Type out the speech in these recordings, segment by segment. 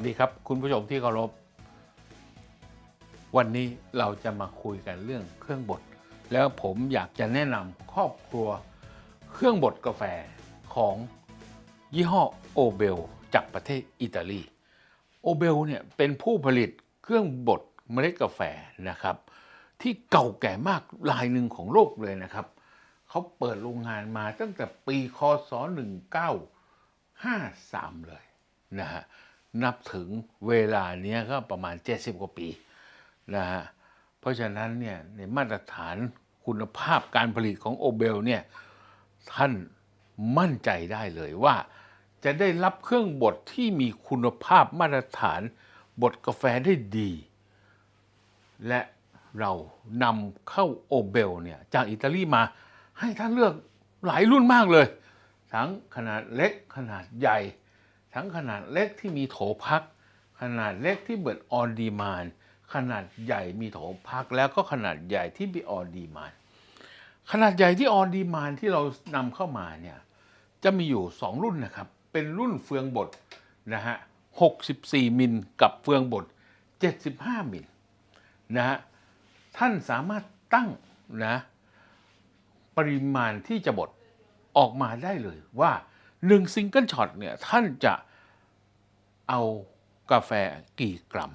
สดีครับ คุณผู้ชมที่เคารพ วันนี้เราจะมาคุยกันเรื่องเครื่องบด แล้วผมอยากจะแนะนำครอบครัวเครื่องบดกาแฟของยี่ห้อโอเบลจากประเทศอิตาลี โอเบลเนี่ยเป็นผู้ผลิตเครื่องบดเมล็ดกาแฟนะครับ ที่เก่าแก่มากรายหนึ่งของโลกเลยนะครับ เขาเปิดโรงงานมาตั้งแต่ปีคศ1953 เลยนะฮะ นับถึงเวลาเนี้ยก็ประมาณ 70 กว่าปีนะฮะเพราะฉะนั้นเนี่ยในมาตรฐานคุณภาพการผลิตของโอเบลเนี่ยท่านมั่นใจได้เลยว่า จะได้รับเครื่องบดที่มีคุณภาพมาตรฐานบดกาแฟได้ดี และเรานำเข้าโอเบลเนี่ยจากอิตาลีมาให้ท่านเลือกหลายรุ่นมากเลย ทั้งขนาดเล็กขนาดใหญ่ ทั้งขนาดเล็กที่มีโถพัก ขนาดเล็กที่เบิดออนดีมานขนาดใหญ่มีโถพักแล้วก็ขนาดใหญ่ที่มีออนดีมานขนาดใหญ่ที่ออนดีมานที่เรานำเข้ามาเนี่ยจะมีอยู่ 2 รุ่นนะครับ เป็นรุ่นเฟืองบดนะฮะ64 มิลกับเฟืองบด 75 มิลนะฮะท่านสามารถตั้งนะปริมาณที่จะบดออกมาได้เลยว่า 1ซิงเกิลช็อตเนี่ยท่านจะเอากาแฟกี่กรัม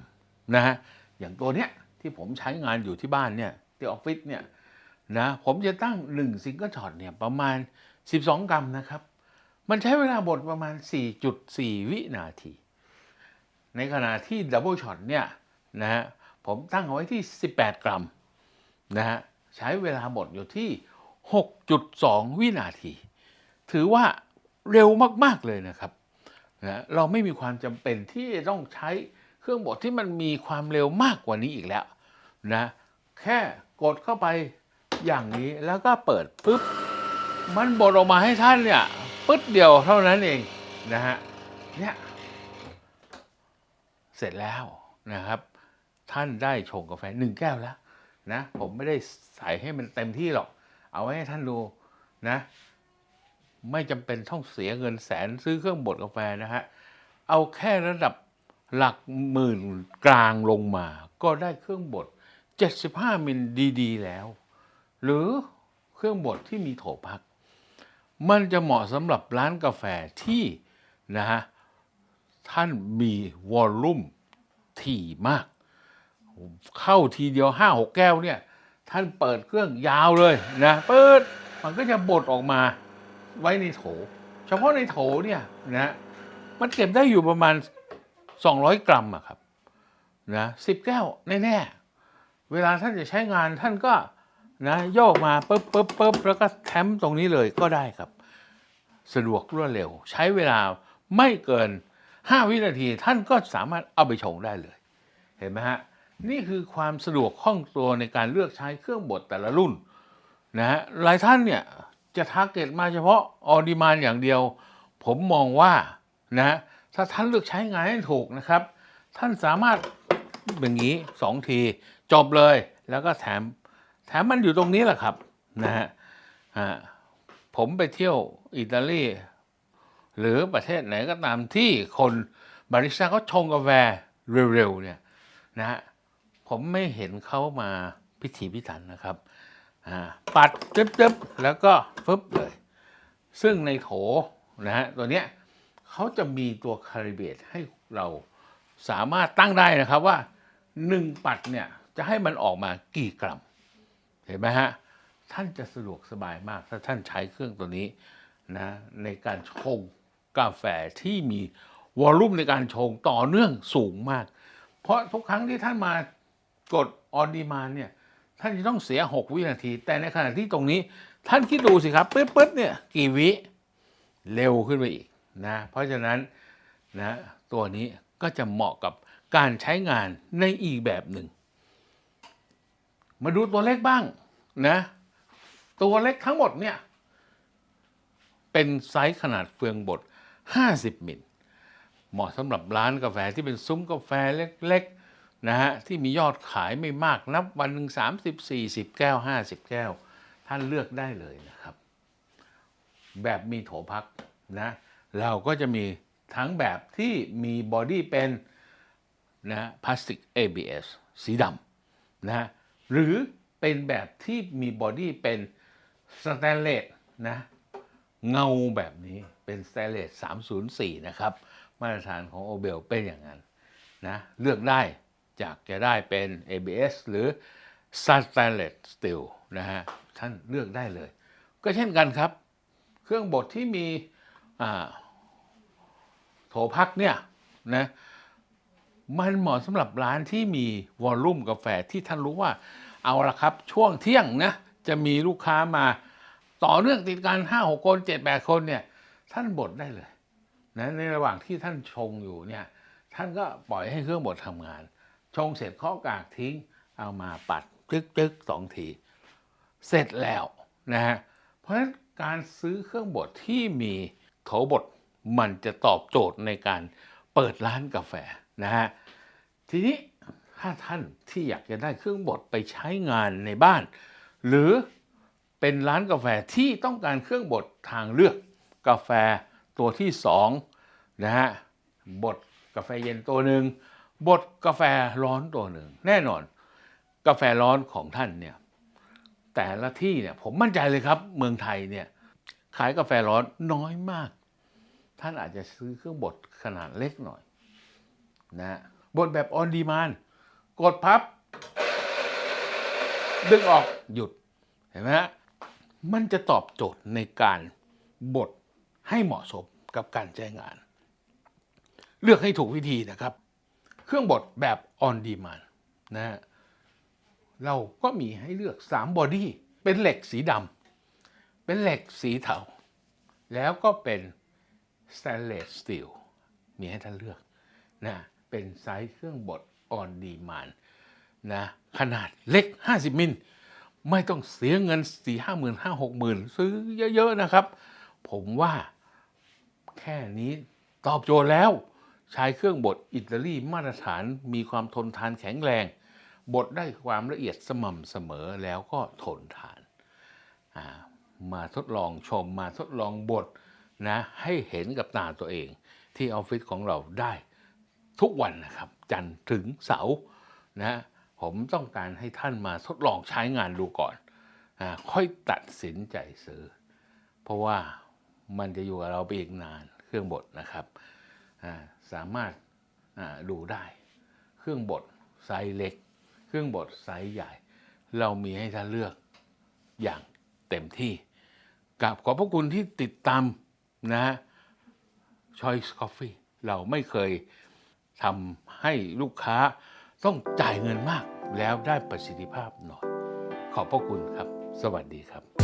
นะฮะอย่างตัวเนี้ยที่ผมใช้งานอยู่ที่บ้านเนี่ยที่ออฟฟิศเนี่ยนะผมจะตั้ง1ซิงเกิลช็อตเนี่ยประมาณ 12 กรัมนะครับ มันใช้เวลาบดประมาณ 4.4 วินาที ในขณะที่ดับเบิลช็อตเนี่ยนะฮะผมตั้งเอาไว้ที่ 18 กรัมนะฮะใช้เวลาบดอยู่ที่ 6.2 วินาที ถือว่า เร็วมากๆเลยนะครับนะเราไม่มีความจำเป็นที่จะต้องใช้เครื่องบดที่มันมีความเร็วมากกว่านี้อีกแล้วนะแค่กดเข้าไปอย่างนี้แล้วก็เปิดปุ๊บมันบดออกมาให้ท่านเนี่ยปึ๊ดเดียวเท่านั้นเองนะฮะเนี่ยเสร็จแล้วนะครับ ท่านได้ชงกาแฟหนึ่งแก้วแล้วนะผมไม่ได้ใส่ให้มันเต็มที่หรอก เอาไว้ให้ท่านดูนะ ไม่จำเป็นต้องเสียเงินแสนซื้อเครื่องบดกาแฟนะฮะ เอาแค่ระดับหลักหมื่นกลางลงมา ก็ได้เครื่องบด 75 มิลดีๆ แล้ว หรือเครื่องบดที่มีโถพัก มันจะเหมาะสำหรับร้านกาแฟที่นะฮะท่านมีวอลลุ่มถี่มาก เข้าทีเดียวห้าหกแก้วเนี่ย ท่านเปิดเครื่องยาวเลยนะ เปิดมันก็จะบดออกมา ไว้ในโถ เฉพาะในโถเนี่ยนะมันเก็บได้อยู่ประมาณ 200 กรัมอะครับนะสิบแก้วแน่ๆเวลาท่านจะใช้งานท่านก็นะโยกมาปุ๊บปุ๊บปุ๊บแล้วก็แถมตรงนี้เลยก็ได้ครับ สะดวกรวดเร็ว ใช้เวลาไม่เกิน 5 วินาทีท่านก็สามารถเอาไปชงได้เลย เห็นไหมฮะนี่คือความสะดวกคล่องตัวในการเลือกใช้เครื่องบดแต่ละรุ่นนะฮะหลายท่านเนี่ย จะทาร์เก็ตมาเฉพาะออดีมานอย่างเดียว ผมมองว่านะถ้าท่านเลือกใช้งานให้ถูกนะครับ ท่านสามารถอย่างนี้สองที จบเลยแล้วก็แถม แถมมันอยู่ตรงนี้แหละครับนะฮะผมไปเที่ยวอิตาลีหรือประเทศไหนก็ตามที่คนบาริสต้าเขาชงกาแฟเร็วๆเนี่ยนะฮะผมไม่เห็นเขามาพิถีพิถันนะครับ ปัดจึ๊บๆ แล้วก็ ฟึบเลย ซึ่งในโถนะฮะตัวเนี้ยเขาจะมีตัวคาลิเบตให้เราสามารถตั้งได้นะครับว่า 1 ปัดเนี่ยจะให้มันออกมากี่กรัม เห็นไหมฮะ ท่านจะสะดวกสบายมากถ้าท่านใช้เครื่องตัวนี้นะในการชงกาแฟที่มีวอลลุ่มในการชงต่อเนื่องสูงมาก เพราะทุกครั้งที่ท่านมากดออนดีมานเนี่ยท่านจะต้องเสีย 6 วินาที แต่ในขณะที่ตรงนี้ ท่านคิดดูสิครับปึ๊ดปึ๊ดเนี่ยกี่วิเร็วขึ้นไปอีกนะเพราะฉะนั้นนะตัวนี้ก็จะเหมาะกับการใช้งานในอีกแบบหนึ่ง มาดูตัวเล็กบ้างนะตัวเล็กทั้งหมดเนี่ยเป็นไซส์ขนาดเฟืองบด 50 มิล เหมาะสำหรับร้านกาแฟที่เป็นซุ้มกาแฟเล็กๆนะฮะที่มียอดขายไม่มากนับวันหนึ่ง30 40 แก้ว 50 แก้ว ท่านเลือกได้เลยนะครับ แบบมีโถพักนะเราก็จะมีทั้งแบบที่มีบอดี้เป็นนะพลาสติก ABS สีดำนะฮะหรือเป็นแบบที่มีบอดี้เป็นสแตนเลสนะเงาแบบนี้เป็นสแตนเลส304 นะครับ มาตรฐานของโอเบลเป็นอย่างนั้นนะเลือกได้จากจะได้เป็น ABS หรือ Stainless Steel นะฮะท่านเลือกได้เลย ก็เช่นกันครับ เครื่องบดที่มีโถพักเนี่ยนะมันเหมาะสำหรับร้านที่มีวอลลุ่มกาแฟที่ท่านรู้ว่า เอาละครับ ช่วงเที่ยงนะจะมีลูกค้ามาต่อเนื่องติดกันห้าหกคนเจ็ดแปดคนเนี่ยท่านบดได้เลยนะในระหว่างที่ท่านชงอยู่เนี่ยท่านก็ปล่อยให้เครื่องบดทำงาน ชงเสร็จข้อกากทิ้ง เอามาปัดจึกจึกสองที เสร็จแล้วนะฮะเพราะฉะนั้นการซื้อเครื่องบดที่มีโถบดมันจะตอบโจทย์ในการเปิดร้านกาแฟนะฮะทีนี้ถ้าท่านที่อยากจะได้เครื่องบดไปใช้งานในบ้าน หรือเป็นร้านกาแฟที่ต้องการเครื่องบดทางเลือกกาแฟตัวที่สองนะฮะบดกาแฟเย็นตัวหนึ่งบดกาแฟร้อนตัวหนึ่งแน่นอน กาแฟร้อนของท่านเนี่ย แต่ละที่เนี่ยผมมั่นใจเลยครับ เมืองไทยเนี่ยขายกาแฟร้อนน้อยมาก ท่านอาจจะซื้อเครื่องบดขนาดเล็กหน่อยนะฮะบดแบบออนดีมานกดพับ ดึงออกหยุดเห็นไหมฮะมันจะตอบโจทย์ในการบดให้เหมาะสมกับการใช้งาน เลือกให้ถูกวิธีนะครับ เครื่องบดแบบออนดีมานนะฮะ เราก็มีให้เลือก3บอดี้เป็นเหล็กสีดำเป็นเหล็กสีเทาแล้วก็เป็น stainless steel มีให้ท่านเลือกนะเป็นไซส์เครื่องบด on demand นะขนาดเล็ก 50 มิล ไม่ต้องเสียเงิน4 5 0 0 0 0 5 6 0 0 0ซื้อเยอะ ๆ นะครับ ผมว่าแค่นี้ตอบโจทย์แล้ว ใช้เครื่องบดอิตาลีมาตรฐานมีความทนทานแข็งแรง บดได้ความละเอียดสม่ำเสมอแล้วก็ทนทาน มาทดลองชมมาทดลองบดนะให้เห็นกับตาตัวเอง ที่ออฟฟิศของเราได้ทุกวันนะครับ จันทร์ถึงเสาร์นะผมต้องการให้ท่านมาทดลองใช้งานดูก่อนอค่อยตัดสินใจซื้อ เพราะว่ามันจะอยู่กับเราไปอีกนานเครื่องบดนะครับสามารถดูได้ เครื่องบดไซส์เล็ก เครื่องบดไซส์ใหญ่ เรามีให้ท่านเลือกอย่างเต็มที่กับขอบพระคุณที่ติดตามนะฮะ Choice Coffee เราไม่เคยทำให้ลูกค้าต้องจ่ายเงินมากแล้วได้ประสิทธิภาพหน่อย ขอบพระคุณครับ สวัสดีครับ